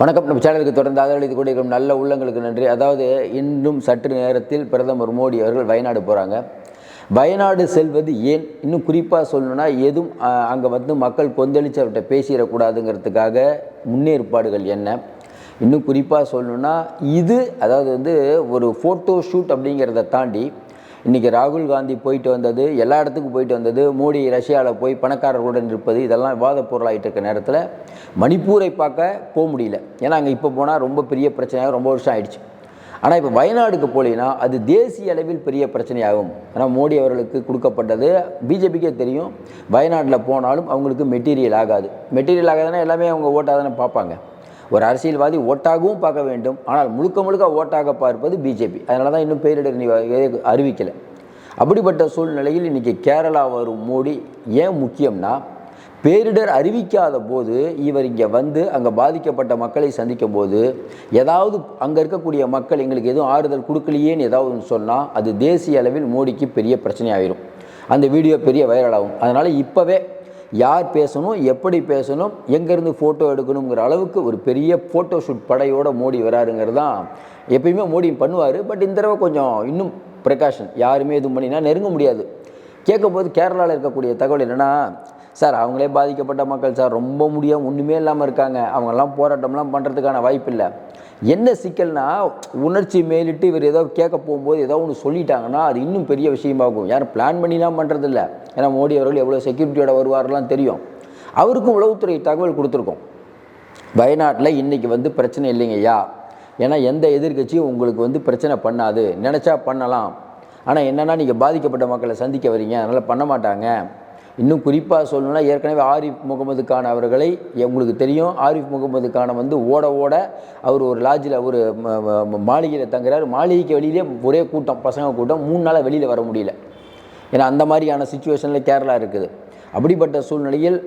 வணக்கம். நம்ம சேனலுக்கு தொடர்ந்து ஆதரவளித்து கொண்டிருக்கும் நல்ல உள்ளங்களுக்கு நன்றி. அதாவது இன்னும் சற்று நேரத்தில் பிரதமர் மோடி அவர்கள் வயநாடு போகிறாங்க வயநாடு செல்வது ஏன்? இன்னும் குறிப்பாக சொல்லணும்னா எதுவும் அங்கே வந்து மக்கள் கொந்தளிச்சு அவர்கிட்ட பேசிடக்கூடாதுங்கிறதுக்காக முன்னேற்பாடுகள் என்ன? இன்னும் குறிப்பாக சொல்லணும்னா இது அதாவது வந்து ஒரு ஃபோட்டோ ஷூட் அப்படிங்கிறத தாண்டி இன்றைக்கி ராகுல் காந்தி போயிட்டு வந்தது எல்லா இடத்துக்கும் போயிட்டு வந்தது மோடி ரஷ்யாவில் போய் பணக்காரர்களுடன் இருப்பது இதெல்லாம் விவாத பொருளாகிட்டு இருக்க நேரத்தில் மணிப்பூரை பார்க்க போக முடியல. ஏன்னா அங்கே இப்போ போனால் ரொம்ப பெரிய பிரச்சனையாக ரொம்ப வருஷம் ஆயிடுச்சு. ஆனால் இப்போ வயநாடுக்கு போலினா அது தேசிய அளவில் பெரிய பிரச்சனையாகும். ஏன்னா மோடி அவர்களுக்கு கொடுக்கப்பட்டது பிஜேபிக்கே தெரியும் வயநாட்டில் போனாலும் அவங்களுக்கு மெட்டீரியல் ஆகாது. மெட்டீரியல் ஆகாதுன்னா எல்லாமே அவங்க ஓட்டாதானே பார்ப்பாங்க. ஒரு அரசியல்வாதி ஓட்டாகவும் பார்க்க வேண்டும். ஆனால் முழுக்க முழுக்க ஓட்டாக பார்ப்பது பிஜேபி அதனால தான் இன்னும் பேரிடர் அறிவிக்கலை. அப்படிப்பட்ட சூழ்நிலையில் இன்றைக்கி கேரளா வரும் மோடி ஏன் முக்கியம்னா பேரிடர் அறிவிக்காத போது இவர் இங்கே வந்து அங்கே பாதிக்கப்பட்ட மக்களை சந்திக்கும் போது ஏதாவது அங்கே இருக்கக்கூடிய மக்கள் எங்களுக்கு எதுவும் ஆறுதல் கொடுக்கலையேன்னு ஏதாவது சொன்னால் அது தேசிய அளவில் மோடிக்கு பெரிய பிரச்சனையாயிரும். அந்த வீடியோ பெரிய வைரலாகும் அதனால் இப்போவே யார் பேசணும் எப்படி பேசணும் எங்கேருந்து ஃபோட்டோ எடுக்கணுங்கிற அளவுக்கு ஒரு பெரிய ஃபோட்டோ ஷூட் படையோட மோடி வராருங்கிறது தான் எப்பயுமே மோடி பண்ணுவார். பட் இந்த தடவை கொஞ்சம் இன்னும் ப்ரிகாஷன் யாருமே எதுவும் பண்ணினா நெருங்க முடியாது. கேட்கும்போது கேரளாவில் இருக்கக்கூடிய தகவல் என்னென்னா சார் அவங்களே பாதிக்கப்பட்ட மக்கள் சார். ரொம்ப முடியாம. ஒன்றுமே இல்லாமல் இருக்காங்க. அவங்கெல்லாம் போராட்டம்லாம் பண்ணுறதுக்கான வாய்ப்பு இல்லை என்ன சிக்கல்னா உணர்ச்சி மேலிட்டு இவர் ஏதோ கேட்க போகும்போது ஏதோ ஒன்று சொல்லிட்டாங்கன்னா அது இன்னும் பெரிய விஷயமாகும். யாரும் பிளான் பண்ணிலாம் பண்ணுறதில்ல ஏன்னா மோடி அவர்கள் எவ்வளோ செக்யூரிட்டியோட வருவாரெல்லாம் தெரியும். அவருக்கும் உளவுத்துறை தகவல் கொடுத்துருக்கோம். வயநாட்டில் இன்றைக்கி வந்து பிரச்சனை இல்லைங்கய்யா ஏன்னா எந்த எதிர்க்கட்சியும் உங்களுக்கு வந்து பிரச்சனை பண்ணாது. நினச்சா பண்ணலாம். ஆனால் என்னென்னா நீங்கள் பாதிக்கப்பட்ட மக்களை சந்திக்க வரீங்க. அதனால் பண்ண மாட்டாங்க. இன்னும் குறிப்பாக சொல்லணும்னா ஏற்கனவே ஆரிஃப் முகமது கான் அவர்களை உங்களுக்கு தெரியும். ஆரிஃப் முகமது கானை வந்து ஓட ஓட அவர் ஒரு லாட்ஜில் ஒரு மாளிகையில் தங்குறார். மாளிகைக்கு வெளியிலே ஒரே கூட்டம் பசங்க கூட்டம். மூணு நாளாக வெளியில் வர முடியல. ஏன்னா அந்த மாதிரியான சுச்சுவேஷனில் கேரளா இருக்குது. அப்படிப்பட்ட சூழ்நிலையில்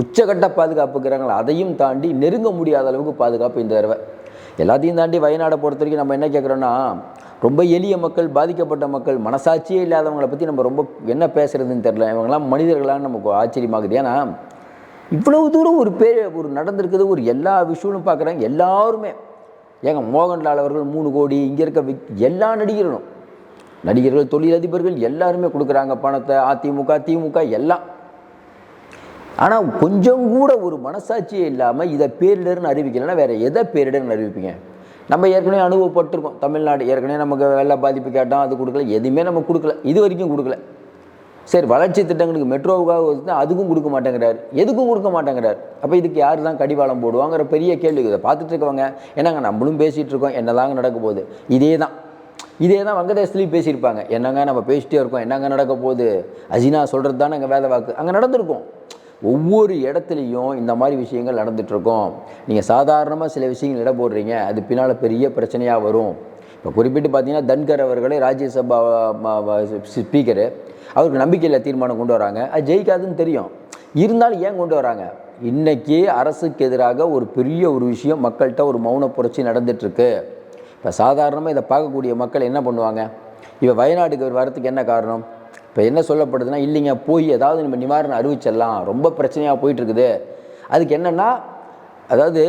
உச்சகட்ட பாதுகாப்புக்கிறாங்களா? அதையும் தாண்டி நெருங்க முடியாத அளவுக்கு பாதுகாப்பு இந்த தடவை. எல்லாத்தையும் தாண்டி வயநாடை பொறுத்த வரைக்கும் நம்ம என்ன கேட்குறோன்னா ரொம்ப எளிய மக்கள் பாதிக்கப்பட்ட மக்கள் மனசாட்சியே இல்லாதவங்களை பற்றி நம்ம ரொம்ப என்ன பேசுகிறதுன்னு தெரில இவங்கெல்லாம் மனிதர்களான்னு நமக்கு ஆச்சரியமாகுது. ஏன்னா இவ்வளவு தூரம் ஒரு பேர் ஒரு நடந்திருக்குது ஒரு எல்லா விஷயங்களும் பார்க்குறாங்க எல்லாருமே. ஏங்க மோகன்லால் அவர்கள் மூணு கோடி இங்கே இருக்க விக்- எல்லா நடிகர்களும். நடிகர்கள் தொழிலதிபர்கள் எல்லாருமே கொடுக்குறாங்க பணத்தை. அதிமுக திமுக எல்லாம். ஆனால் கொஞ்சம் கூட ஒரு மனசாட்சியே இல்லாமல் இதை பேரிடர்னு அறிவிக்கலைன்னா வேறு எதை பேரிடர்னு அறிவிப்பீங்க? நம்ம ஏற்கனவே அனுபவப்பட்டிருக்கோம். தமிழ்நாடு ஏற்கனவே நமக்கு வெள்ள பாதிப்பு கேட்டோம் அது கொடுக்கல எதுவுமே நம்ம கொடுக்கல. இது வரைக்கும் கொடுக்கல. சரி வளர்ச்சி திட்டங்களுக்கு மெட்ரோவுக்காக வந்து அதுக்கும் கொடுக்க மாட்டேங்கிறார். எதுக்கும் கொடுக்க மாட்டேங்கிறார்? அப்போ இதுக்கு யார் தான் கடிவாளம் போடுவாங்கிற பெரிய கேள்வி. இதை பார்த்துட்டு இருக்கவங்க என்னங்க நம்மளும் பேசிகிட்டு இருக்கோம் என்னதாங்க நடக்க போகுது? இதே தான். இதே தான் வங்கதேசத்துலேயும் பேசியிருப்பாங்க. என்னங்க நம்ம பேசிட்டே இருக்கோம் என்னங்க நடக்க போகுது? அஜினா சொல்கிறது தானே எங்கள் வேலை வாக்கு அங்கே நடந்திருக்கும். ஒவ்வொரு இடத்துலையும் இந்த மாதிரி விஷயங்கள் நடந்துகிட்ருக்கோம் நீங்கள் சாதாரணமாக சில விஷயங்கள் இட போடுறீங்க அது பின்னால் பெரிய பிரச்சனையாக வரும். இப்போ குறிப்பிட்டு பார்த்தீங்கன்னா தன்கர் அவர்களே ராஜ்யசபா ஸ்பீக்கரு அவருக்கு நம்பிக்கையில் தீர்மானம் கொண்டு வராங்க. அது ஜெயிக்காதுன்னு தெரியும். இருந்தாலும் ஏன் கொண்டு வராங்க? இன்றைக்கி அரசுக்கு எதிராக ஒரு பெரிய ஒரு விஷயம் மக்கள்கிட்ட ஒரு மௌன புரட்சி நடந்துகிட்ருக்கு இப்போ சாதாரணமாக இதை பார்க்கக்கூடிய மக்கள் என்ன பண்ணுவாங்க? இப்போ வயநாட்டுக்கு வரத்துக்கு என்ன காரணம்? இப்போ என்ன சொல்லப்படுதுன்னா இல்லைங்க போய் ஏதாவது நம்ம நிவாரணம் அறிவிச்சிடலாம். ரொம்ப பிரச்சனையாக போயிட்டு இருக்குது அதுக்கு என்னென்னா அதாவது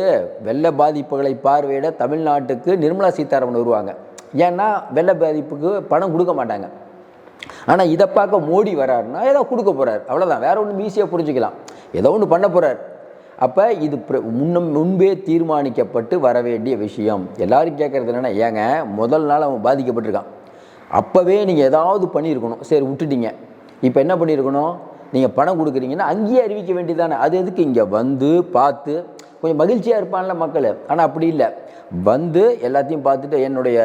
வெள்ள பாதிப்புகளை பார்வையிட தமிழ்நாட்டுக்கு நிர்மலா சீதாராமன் வருவாங்க. ஏன்னா வெள்ள பாதிப்புக்கு பணம் கொடுக்க மாட்டாங்க. ஆனால் இதை பார்க்க மோடி வராருன்னா ஏதோ கொடுக்க போகிறார் அவ்வளோதான் வேற ஒன்றும் ஈஸியாக புரிஞ்சுக்கலாம். ஏதோ ஒன்று பண்ண போகிறார் அப்போ இது முன்னும் முன்பே தீர்மானிக்கப்பட்டு வர வேண்டிய விஷயம். எல்லோரும் கேட்குறது என்னென்னா ஏங்க முதல் நாள் அவன் பாதிக்கப்பட்டிருக்கான். அப்போவே நீங்கள் ஏதாவது பண்ணியிருக்கணும். சரி விட்டுட்டீங்க. இப்போ என்ன பண்ணியிருக்கணும்? நீங்கள் பணம் கொடுக்குறீங்கன்னா அங்கேயே அறிவிக்க வேண்டியதானே அது எதுக்கு? இங்கே வந்து பார்த்து கொஞ்சம் மகிழ்ச்சியாக இருப்பான்ல மக்கள். ஆனால் அப்படி இல்லை. வந்து எல்லாத்தையும் பார்த்துட்டு என்னுடைய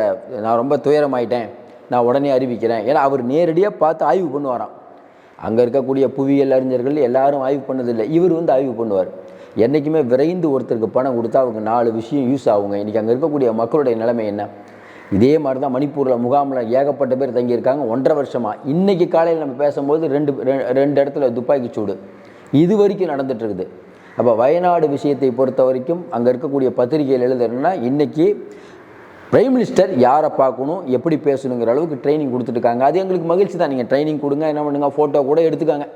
நான் ரொம்ப துயரமாயிட்டேன். நான் உடனே அறிவிக்கிறேன். ஏன்னா அவர் நேரடியாக பார்த்து ஆய்வு பண்ணுவாராம். அங்கே இருக்கக்கூடிய புவியியல் அறிஞர்கள் எல்லாரும் ஆய்வு பண்ணதில்லை. இவர் வந்து ஆய்வு பண்ணுவார். என்றைக்குமே விரைந்து ஒருத்தருக்கு பணம் கொடுத்தா அவங்க நாலு விஷயம் யூஸ் ஆகுங்க. இன்றைக்கி அங்கே இருக்கக்கூடிய மக்களுடைய நிலைமை என்ன? இதே மாதிரி தான் மணிப்பூரில் முகாமில் ஏகப்பட்ட பேர் தங்கியிருக்காங்க. ஒன்றரை வருஷமாக இன்றைக்கி காலையில் நம்ம பேசும்போது ரெண்டு ரெ- ரெண்டு இடத்துல துப்பாக்கி சூடு. இது வரைக்கும் நடந்துகிட்ருக்குது இருக்குது அப்போ வயநாடு விஷயத்தை பொறுத்த வரைக்கும் அங்கே இருக்கக்கூடிய பத்திரிகையில் எழுதுறதுன்னா இன்றைக்கி பிரைம் மினிஸ்டர் யாரை பார்க்கணும் எப்படி பேசணுங்கிற அளவுக்கு ட்ரைனிங் கொடுத்துட்ருக்காங்க அது எங்களுக்கு மகிழ்ச்சி தான். நீங்கள் ட்ரைனிங் கொடுங்க என்ன பண்ணுங்க ஃபோட்டோ கூட எடுத்துக்காங்க.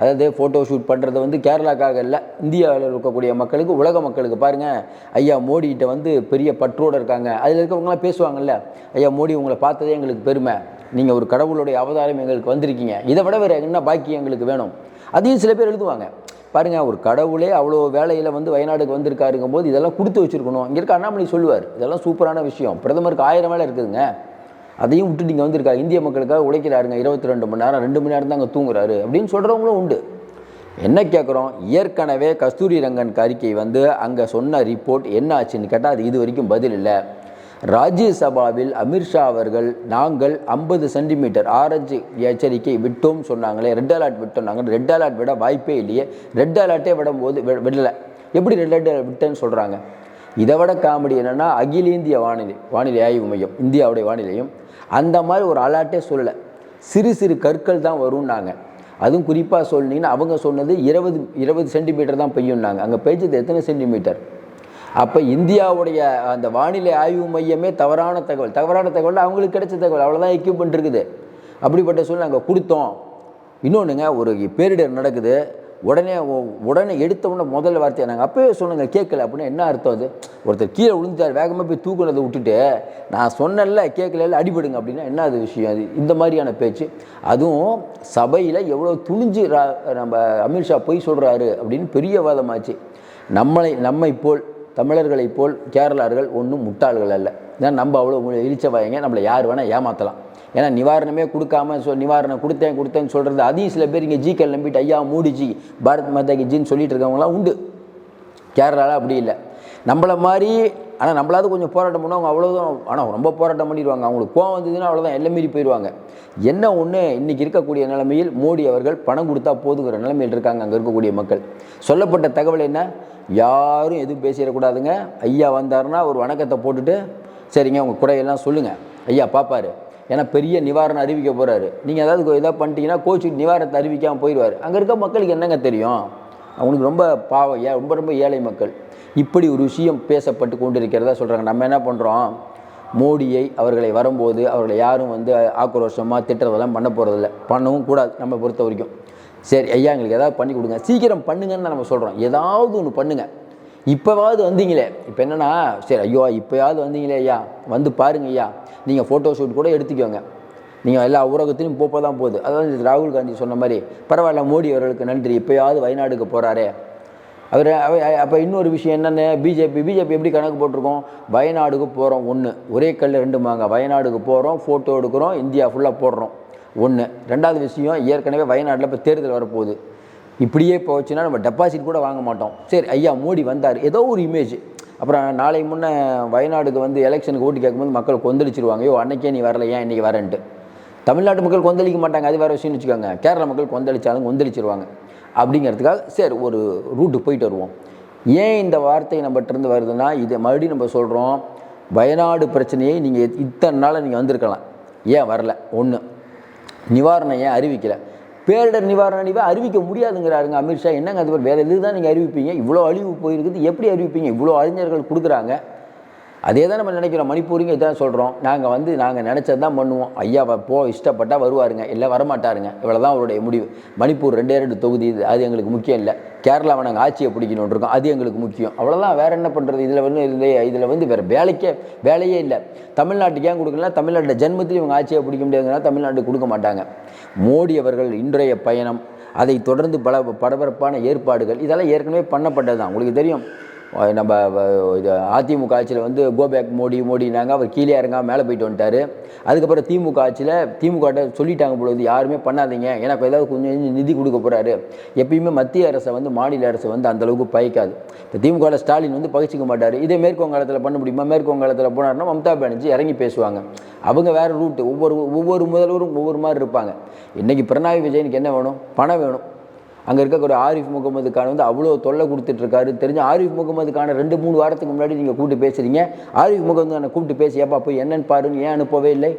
அதாவது ஃபோட்டோ ஷூட் பண்ணுறது வந்து கேரளாக்காக இல்லை இந்தியாவில் இருக்கக்கூடிய மக்களுக்கு உலக மக்களுக்கு பாருங்கள் ஐயா மோடிகிட்ட வந்து பெரிய பற்றோடு இருக்காங்க. அதில் இருக்கவங்களாம் பேசுவாங்கல்ல ஐயா மோடி உங்களை பார்த்ததே எங்களுக்கு பெருமை. நீங்கள் ஒரு கடவுளுடைய அவதாரம் எங்களுக்கு வந்திருக்கீங்க. இதை விட வேறு என்ன பாக்கி எங்களுக்கு வேணும்? அதையும் சில பேர் எழுதுவாங்க. பாருங்கள் ஒரு கடவுளே அவ்வளோ வேலையில் வந்து வயநாடுக்கு வந்திருக்காருங்கும் போது இதெல்லாம் கொடுத்து வச்சுருக்கணும். இங்கே இருக்க அண்ணாமலை சொல்லுவார் இதெல்லாம் சூப்பரான விஷயம். பிரதமருக்கு ஆயிரம் வேலை இருக்குதுங்க. அதையும் விட்டு நீங்கள் வந்திருக்காரு. இந்திய மக்களுக்காக உழைக்கிறாருங்க. இருபத்தி ரெண்டு மணி நேரம் ரெண்டு மணி நேரம் தான் அங்கே தூங்குறாரு. அப்படின்னு சொல்கிறவங்களும் உண்டு. என்ன கேட்குறோம் ஏற்கனவே கஸ்தூரி ரங்கன் அறிக்கை வந்து அங்கே சொன்ன ரிப்போர்ட் என்ன ஆச்சுன்னு கேட்டால் அது இது வரைக்கும் பதில் இல்லை. ராஜ்யசபாவில் அமித்ஷா அவர்கள் நாங்கள் ஐம்பது சென்டிமீட்டர் ஆரஞ்சு எச்சரிக்கை விட்டோம் சொன்னாங்களே. ரெட் அலர்ட் விட்டோம் நாங்கள் ரெட் அலர்ட் விட வாய்ப்பே இல்லையே. ரெட் அலர்ட்டே விடும்போது விடலை. எப்படி ரெட் அலர்ட் விட்டேன்னு சொல்கிறாங்க இதை விட காமெடி என்னென்னா அகில இந்திய வானிலை வானிலை ஆய்வு மையம் இந்தியாவுடைய வானிலையும் அந்த மாதிரி ஒரு அலாட்டே சொல்லலை. சிறு சிறு கற்கள் தான் வரும்னாங்க. அதுவும் குறிப்பாக சொன்னீங்கன்னா அவங்க சொன்னது இருபது இருபது சென்டிமீட்டர் தான் பெய்யும்னாங்க. அங்கே பெய்ஞ்சது எத்தனை சென்டிமீட்டர்? அப்போ இந்தியாவுடைய அந்த வானிலை ஆய்வு மையமே தவறான தகவல். தவறான தகவல் அவங்களுக்கு கிடைச்ச தகவல். அவ்வளோதான் எக்யூப்மெண்ட் இருக்குது. அப்படிப்பட்ட சூழ்நிலை நாங்கள் கொடுத்தோம். இன்னொன்றுங்க ஒரு பேரிடர் நடக்குது. உடனே உடனே எடுத்த உடனே முதல் வார்த்தையை நாங்கள் அப்போவே சொன்னங்க கேட்கல அப்படின்னா என்ன அர்த்தம் அது? ஒருத்தர் கீழே விழுந்துட்டார் வேகமாக போய் தூக்குனதை விட்டுட்டு நான் சொன்னேன்ல கேட்கல அடிபடுங்க அப்படின்னா என்ன அது விஷயம்? அது இந்த மாதிரியான பேச்சு. அதுவும் சபையில் எவ்வளோ துணிஞ்சு ரா- நம்ம அமித்ஷா பொய் சொல்கிறாரு அப்படின்னு பெரிய வாதமாச்சு. நம்மளை நம்மை போல் தமிழர்களைப் போல் கேரளார்கள் ஒன்றும் முட்டாள்கள் அல்ல. தான் நம்ம அவ்வளோ இழிச்சவாயங்க நம்மளை யார் வேணால் ஏமாற்றலாம் ஏன்னா நிவாரணமே கொடுக்காம சொ நிவாரணம் கொடுத்தேன் கொடுத்தேன்னு சொல்கிறது அதையும் சில பேர் இங்கே ஜிக்கல் நம்பிட்டு ஐயா மூடிஜி பாரத் மாதா கி ஜின்னு சொல்லிட்டு இருக்கவங்களாம் உண்டு. கேரளாவில் அப்படி இல்லை. நம்மளை மாதிரி ஆனால் நம்மளாவது கொஞ்சம் போராட்டம் பண்ணுவாங்க அவ்வளோதான் ஆனால் ரொம்ப போராட்டம் பண்ணிடுவாங்க. அவங்களுக்கு கோவம் வந்ததுன்னா அவ்வளோதான் எல்லாம் மீறி போயிடுவாங்க என்ன ஒன்று இன்றைக்கி இருக்கக்கூடிய நிலைமையில் மோடி அவர்கள் பணம் கொடுத்தா போதுங்கிற நிலைமையில் இருக்காங்க அங்கே இருக்கக்கூடிய மக்கள். சொல்லப்பட்ட தகவல் என்ன? யாரும் எதுவும் பேசிடக்கூடாதுங்க. ஐயா வந்தாருன்னா ஒரு வணக்கத்தை போட்டுட்டு சரிங்க உங்கள் குறையெல்லாம் சொல்லுங்கள் ஐயா பார்ப்பாரு ஏன்னா பெரிய நிவாரணம் அறிவிக்க போகிறாரு நீங்கள் ஏதாவது எதாவது பண்ணிட்டீங்கன்னா கோச்சு நிவாரணத்தை அறிவிக்காமல் போயிடுவார். அங்கே இருக்க மக்களுக்கு என்னங்க தெரியும்? அவனுக்கு ரொம்ப பாவம் ஏ ரொம்ப ரொம்ப ஏழை மக்கள். இப்படி ஒரு விஷயம் பேசப்பட்டு கொண்டிருக்கிறதா சொல்கிறாங்க நம்ம என்ன பண்ணுறோம் மோடியை அவர்களை வரும்போது அவர்களை யாரும் வந்து ஆக்ரோஷமாக திட்டுறதெல்லாம் பண்ண போகிறதில்ல பண்ணவும் கூடாது நம்ம பொறுத்த வரைக்கும். சரி ஐயா எங்களுக்கு ஏதாவது பண்ணி கொடுங்க. சீக்கிரம் பண்ணுங்கன்னு தான் நம்ம சொல்கிறோம் ஏதாவது ஒன்று பண்ணுங்கள் இப்போவாவது வந்தீங்களே. இப்போ என்னென்னா சரி ஐயோ இப்போயாவது வந்தீங்களே ஐயா. வந்து பாருங்க ஐயா. நீங்கள் ஃபோட்டோ ஷூட் கூட எடுத்துக்கோங்க. நீங்கள் எல்லா ஊடகத்திலும் போப்போ தான் போகுது. அதாவது ராகுல் காந்தி சொன்ன மாதிரி பரவாயில்ல மோடி அவர்களுக்கு நன்றி. இப்போயாவது வயநாடுக்கு போகிறாரே அவர் அப்போ இன்னொரு விஷயம் என்னென்ன பிஜேபி பிஜேபி எப்படி கணக்கு போட்டிருக்கோம்? வயநாடுக்கு போகிறோம் ஒன்று ஒரே கல் ரெண்டு மாங்க. வயநாடுக்கு போகிறோம் ஃபோட்டோ எடுக்கிறோம் இந்தியா ஃபுல்லாக போடுறோம் ஒன்று ரெண்டாவது விஷயம் ஏற்கனவே வயநாட்டில் இப்போ தேர்தல் வரப்போகுது. இப்படியே போச்சுன்னா நம்ம டெபாசிட் கூட வாங்க மாட்டோம். சரி ஐயா மோடி வந்தார். ஏதோ ஒரு இமேஜ் அப்புறம் நாளை முன்னே வயநாடுக்கு வந்து எலெக்ஷனுக்கு ஓட்டு கேட்கும்போது மக்கள் கொந்தளிச்சிருவாங்க. ஐயோ அன்னைக்கே நீ வரல ஏன் இன்றைக்கி வரேன்ட்டு. தமிழ்நாட்டு மக்கள் கொந்தளிக்க மாட்டாங்க. அது வேறு விஷயம்னு வச்சுக்கோங்க. கேரள மக்கள் கொந்தளிச்சாலும் கொந்தளிச்சிருவாங்க. அப்படிங்கிறதுக்காக சரி ஒரு ரூட்டு போயிட்டு வருவோம். ஏன் இந்த வார்த்தை நம்மகிட்டருந்து வருதுன்னா இதை மறுபடியும் நம்ம சொல்கிறோம் வயநாடு பிரச்சனையை நீங்கள் இத்தனை நாள் நீங்கள் வந்திருக்கலாம். ஏன் வரல? ஒன்று நிவாரணம் ஏன் அறிவிக்கலை? பேரிடர் நிவாரண நிதி அறிவிக்க முடியாதுங்கிறாருங்க அமித்ஷா என்னங்க அது வேறு எது தான் நீங்கள் அறிவிப்பீங்க? இவ்வளோ அழிவு போயிருக்குது எப்படி அறிவிப்பீங்க? இவ்வளோ அறிஞர்கள் கொடுக்குறாங்க. அதே தான் நம்ம நினைக்கிறோம். மணிப்பூரிங்க இதான் சொல்கிறோம் நாங்கள் வந்து நாங்கள் நினச்சது தான் பண்ணுவோம். ஐயா போ இஷ்டப்பட்டால் வருவாருங்க. இல்லை வரமாட்டாருங்க. இவ்வளோ தான் அவருடைய முடிவு. மணிப்பூர் ரெண்டே ரெண்டு தொகுதி இது அது எங்களுக்கு முக்கியம் இல்லை. கேரளாவை நாங்கள் ஆட்சியை பிடிக்கணும்னு இருக்கோம். அது எங்களுக்கு முக்கியம். அவ்வளோதான் வேறு என்ன பண்ணுறது இதில் வந்து இதில் இதில் வந்து வேறு வேலைக்கே வேலையே இல்லை. தமிழ்நாட்டுக்கு ஏன் கொடுக்கலாம் தமிழ்நாட்டில் ஜென்மத்தில் இவங்க ஆட்சியை பிடிக்க முடியாதுங்கன்னா தமிழ்நாட்டுக்கு கொடுக்க மாட்டாங்க. மோடி அவர்கள் இன்றைய பயணம் அதை தொடர்ந்து பல பரபரப்பான ஏற்பாடுகள் இதெல்லாம் ஏற்கனவே பண்ணப்பட்டது தான் உங்களுக்கு தெரியும். நம்ம இது அதிமுக ஆட்சியில் வந்து கோபேக் மோடி மோடினாங்க. அவர் கீழே இறங்காம மேலே போயிட்டு வந்துட்டார். அதுக்கப்புறம் திமுக ஆட்சியில் திமுக சொல்லிட்டாங்க பொழுது யாருமே பண்ணாதீங்க. எனக்கு ஏதாவது கொஞ்சம் கொஞ்சம் நிதி கொடுக்க போகிறாரு எப்பயுமே மத்திய அரசை வந்து மாநில அரசு வந்து அந்தளவுக்கு பயக்காது. இப்போ திமுகவில் ஸ்டாலின் வந்து பகிச்சிக்க மாட்டார். இதே மேற்கு வங்காளத்தில் பண்ண முடியுமா? மேற்கு வங்காளத்தில் போனார்னா மம்தா பானர்ஜி இறங்கி பேசுவாங்க. அவங்க வேறு ரூட்டு ஒவ்வொரு ஒவ்வொரு முதல்வரும் ஒவ்வொரு மாதிரி இருப்பாங்க. இன்றைக்கி பிரணாய் விஜயனுக்கு என்ன வேணும்? பணம் வேணும். அங்கே இருக்கக்கூடிய ஆரிஃப் முகமது கான் வந்து அவ்வளோ தொல்லை கொடுத்துட்ருக்காரு. தெரிஞ்ச ஆரிஃப் முகமது கானை ரெண்டு மூணு வாரத்துக்கு முன்னாடி நீங்கள் கூப்பிட்டு பேசுகிறீங்க ஆரிஃப் முகமது கானை கூப்பிட்டு பேசி ஏப்பா போய் என்னன்னு பாருன்னு ஏன் அனுப்பவே இல்லை?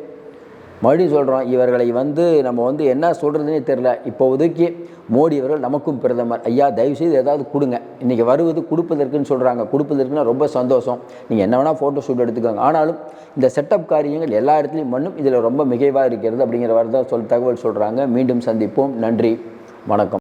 மறுபடியும் சொல்கிறோம் இவர்களை வந்து நம்ம வந்து என்ன சொல்கிறதுனே தெரில இப்போதைக்கு மோடி அவர்கள் நமக்கும் பிரதமர். ஐயா தயவுசெய்து ஏதாவது கொடுங்க. இன்றைக்கி வருவது கொடுப்பதற்குன்னு சொல்கிறாங்க கொடுப்பதற்குன்னா ரொம்ப சந்தோஷம். நீங்கள் என்ன வேணால் ஃபோட்டோ ஷூட் எடுத்துக்கோங்க. ஆனாலும் இந்த செட்டப் காரியங்கள் எல்லா இடத்துலையும் மண்ணும் இதில் ரொம்ப மிகைவாக இருக்கிறது அப்படிங்கிற தான் சொல் தகவல் சொல்கிறாங்க மீண்டும் சந்திப்போம். நன்றி. வணக்கம்.